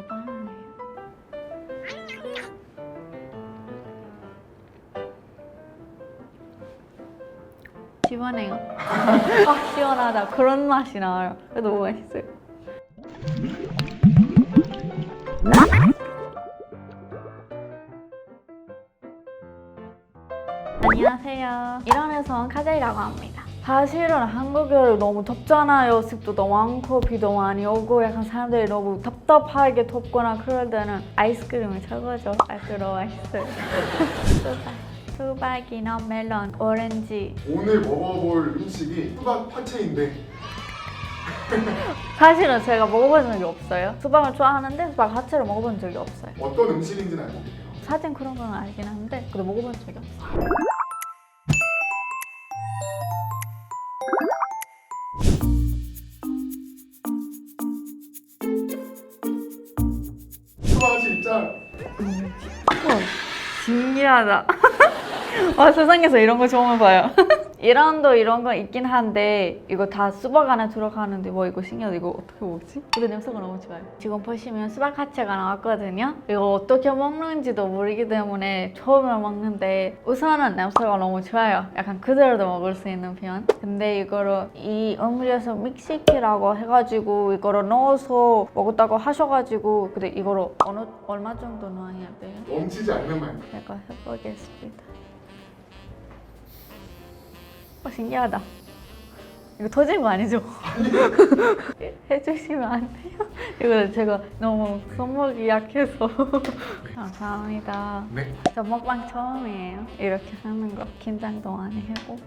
바나나예요. 시원해요. 아 시원하다. 그런 맛이 나와요. 너무 맛있어요. 안녕하세요. 온 카젤이라고 합니다. 사실은 한국은 너무 덥잖아요. 습도 너무 많고 비도 많이 오고 약간 사람들이 너무 답답하게 덥거나 그럴 때는 아이스크림이 최고죠. 아이스크림 너무 맛있어요. 수박, 수박이나 멜론, 오렌지. 오늘 먹어볼 음식이 수박 파채인데 사실은 제가 먹어본 적이 없어요. 수박을 좋아하는데 수박 자체를 먹어본 적이 없어요. 어떤 음식인지는 알고 계세요? 사진 그런 건 알긴 한데 그래도 먹어본 적이 없어요. 수박씨 입장! 신기하다. 와 세상에서 이런 거 처음 봐요. 이란도 이런 거 있긴 한데 이거 다 수박 안에 들어가는데 뭐 이거 신기하다. 이거 어떻게 먹지? 근데 냄새가 너무 좋아요. 지금 보시면 수박 하체가 나왔거든요. 이거 어떻게 먹는지도 모르기 때문에 처음에 먹는데 우선은 냄새가 너무 좋아요. 약간 그대로도 먹을 수 있는 편. 근데 이거를 이 음료수 믹시키라고 해가지고 이거를 넣어서 먹었다고 하셔가지고 근데 이거를 어느 얼마 정도 넣어야 돼요? 넘치지 않는 말 제가 해보겠습니다. 어, 신기하다. 이거 터진 거 아니죠? 해주시면 안 돼요? 이거 제가 너무 손목이 약해서. 감사합니다. 네 저 먹방 처음이에요. 이렇게 하는 거 긴장도 많이 하고.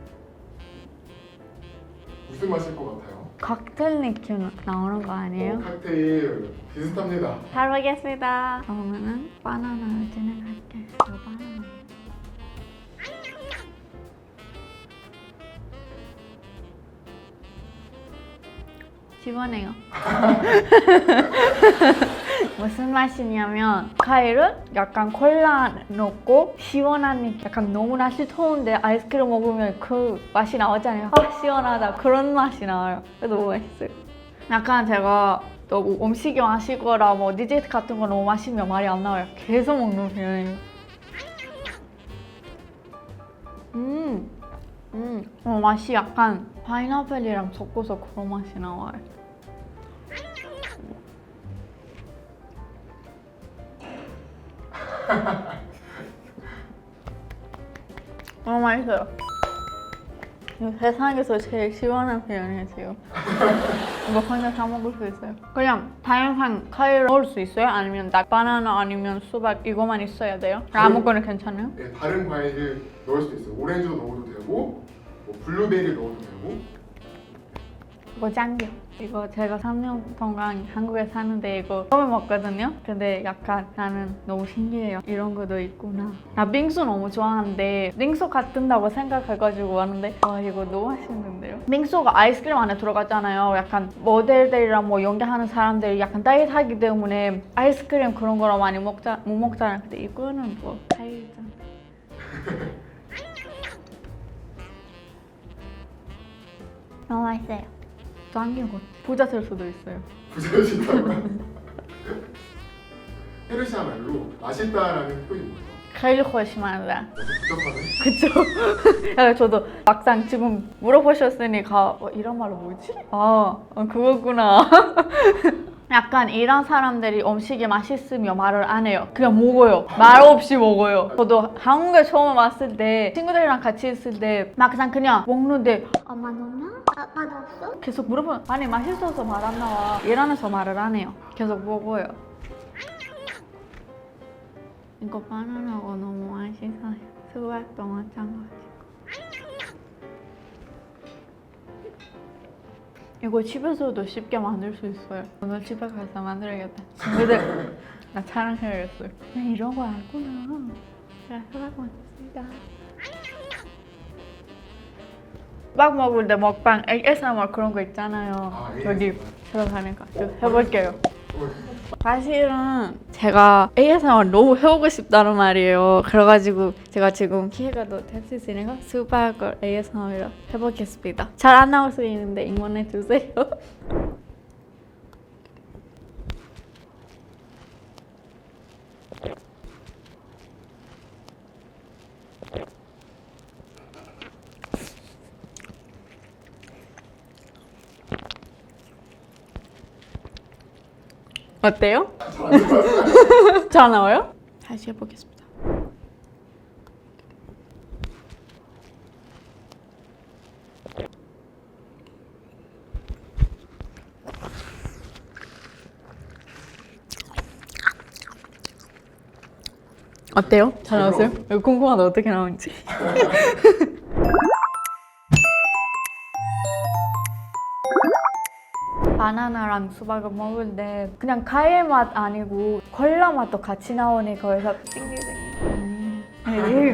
무슨 맛일 것 같아요? 칵테일 느낌 나오는 거 어, 아니에요? 칵테일 비슷합니다 잘 먹겠습니다. 그러면은 바나나를 진행할게요. 바나나. 시원해요. 무슨 맛이냐면 과일은 약간 콜라 넣고 시원한 약간 너무 날씨 더운데 아이스크림 먹으면 그 맛이 나오잖아요. 아 시원하다. 그런 맛이 나와요. 너무 맛있어요. 약간 제가 너무 음식이 마시거나 뭐 디저트 같은 거 너무 마시면 말이 안 나와요. 계속 먹는 편이에요. 음, 음, 어, 맛이 약간 파인애플이랑 섞어서 그런 맛이 나와요 너무 맛있어요. 이거 세상에서 제일 시원한 편이에요 지금. 이거 혼자 다 먹을 수 있어요. 그냥 다양한 과일 넣을 수 있어요? 아니면 나 바나나 아니면 수박 이거만 있어야 돼요? 아무거나 괜찮아요? 네, 다른 과일을 넣을 수도 있어요 오렌지도 넣어도 되고 뭐 블루베리 넣어도 되고 이거 짱이요. 이거 제가 3년 동안 한국에 사는데 이거 처음 먹거든요. 근데 약간 나는 너무 신기해요. 이런 것도 있구나. 나 빙수 너무 좋아하는데 빙수 같은다고 생각해가지고 왔는데 와 이거 너무 맛있는데요. 빙수가 아이스크림 안에 들어갔잖아요. 약간 모델들이랑 뭐 연기하는 사람들이 약간 다이어트하기 때문에 아이스크림 그런 거를 많이 먹자 못 먹잖아요. 근데 이거는 뭐 다이어트. 너무 맛있어요. 짱이고 부자 될 수도 있어요. 부자시다고요? 페르시아 말로 맛있다라는 표현이 뭐예요? 훨씬하다. 복잡하네 그쵸? 약간 저도 막상 지금 물어보셨으니까 어, 이런 말로 뭐지? 아 어, 그거구나. 약간 이런 사람들이 음식이 맛있으면 말을 안 해요. 그냥 먹어요. 말 없이 먹어요. 저도 한국에 처음 왔을 때 친구들이랑 같이 있을 때 막상 그냥 먹는데 엄마 너나? 아빠 도 없어? 계속 물어보면 아니 맛있어서 말 안 나와. 이러면서 말을 안 해요. 계속 먹어요. 이거 바나나가 너무 맛있어요. 수박도 마찬가지 이거 집에서도 쉽게 만들 수 있어요. 오늘 집에 가서 만들어야겠다. 친구들 나 촬영해야겠어요. 나 이런 거 알구나. 자, 수박 먹습니다. 수박 먹을 때 먹방 ASMR 그런 거 있잖아요. 아, 여기 ASMR. 들어가니까 좀 해볼게요. 어, 사실은 제가 ASMR 너무 해보고 싶다는 말이에요. 그래가지고 제가 지금 기회가 또 됐으니까 수박을 ASMR로 해보겠습니다. 잘 안 나올 수 있는데 응원해 주세요. 어때요? 잘안. 잘 나와요? 다시 해보겠습니다. 어때요? 잘 나왔어요? 궁금하다 어떻게 나오는지. 바나나랑 수박을 먹을 때 그냥 과일 맛 아니고 콜라 맛도 같이 나오니까 그래서 음,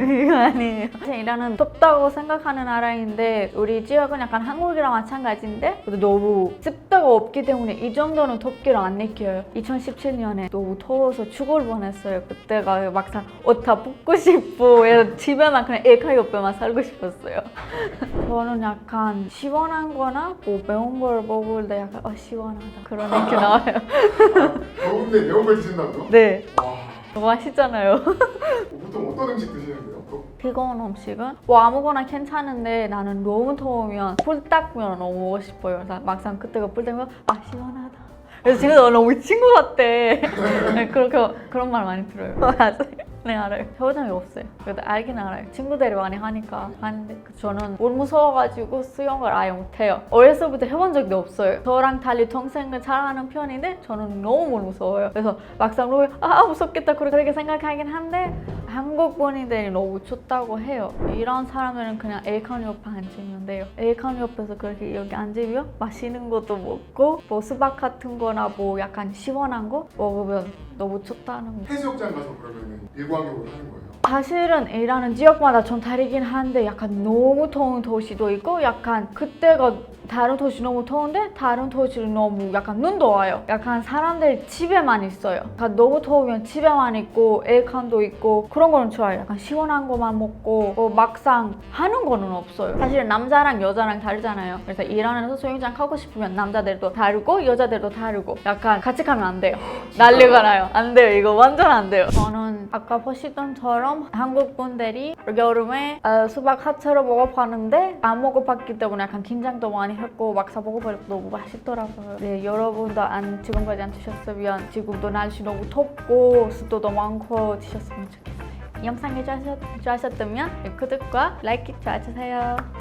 이거 아니에요. 사실 이란은 덥다고 생각하는 나라인데 우리 지역은 약간 한국이랑 마찬가지인데 그래도 너무 습도가 없기 때문에 이 정도는 덥기를 안 느껴요. 2017년에 너무 더워서 죽을 뻔했어요. 그때가 막상 옷 다 벗고 싶고 집에만 그냥 에카 옆에만 살고 싶었어요. 저는 약간 시원한 거나 뭐 매운 걸 먹을 때 약간 어 시원하다. 그런 느낌 나와요. 더운데 매운 걸 드신다고요? 네. 와. 너무 맛있잖아요. 보통 어떤 음식 드시는데요? 뜨거운 음식은? 뭐 아무거나 괜찮은데 나는 너무 더우면 불닭면 너무 먹고 싶어요. 그래서 막상 그때가 불닭면 아 시원하다. 그래서 지금 너무 친구 같대 네, 그렇게 그런 말 많이 들어요. 맞아요 네 알아요. 표정이 없어요. 그래도 알긴 알아요. 친구들이 많이 하니까 하는데 그 저는 물 무서워가지고 수영을 아예 못해요. 어렸을 때부터 해본 적도 없어요. 저랑 달리 동생은 잘하는 편인데 저는 너무 물 무서워요. 그래서 막상 로아 무섭겠다. 그렇게 생각하긴 한데 한국 분들이 너무 춥다고 해요. 이런 사람들은 그냥 에어컨 옆에 앉으면 돼요. 에어컨 옆에서 그렇게 여기 앉으면 맛있는 것도 먹고 뭐 수박 같은 거나 뭐 약간 시원한 거 먹으면 너무 춥다는 거. 해수욕장 가서 그러면 일광욕을 하는 거예요. 사실은 일하는 지역마다 좀 다르긴 한데 약간 너무 더운 도시도 있고 약간 그때가 다른 도시 너무 더운데 다른 도시는 너무 약간 눈도 와요. 약간 사람들 집에만 있어요. 약간 너무 더우면 집에만 있고 에어컨도 있고 그런 거는 좋아요. 약간 시원한 거만 먹고 뭐 막상 하는 거는 없어요. 사실은 남자랑 여자랑 다르잖아요. 그래서 일하는 수영장 가고 싶으면 남자들도 다르고 여자들도 다르고 약간 같이 가면 안 돼요. 난리가 나요. 안 돼요. 이거 완전 안 돼요. 저는 아까 보시던 처럼 한국 분들이 여름에 어, 수박 하체로 먹어봤는데 안 먹어봤기 때문에 약간 긴장도 많이 했고 막상 먹어보니까 너무 맛있더라고요. 네, 여러분도 안 지금까지 안 드셨으면 지금도 날씨 너무 덥고 습도도 많고 드셨으면 좋겠어요. 이 영상이 좋아하셨, 좋아하셨다면 구독과 라이크 좋아주세요.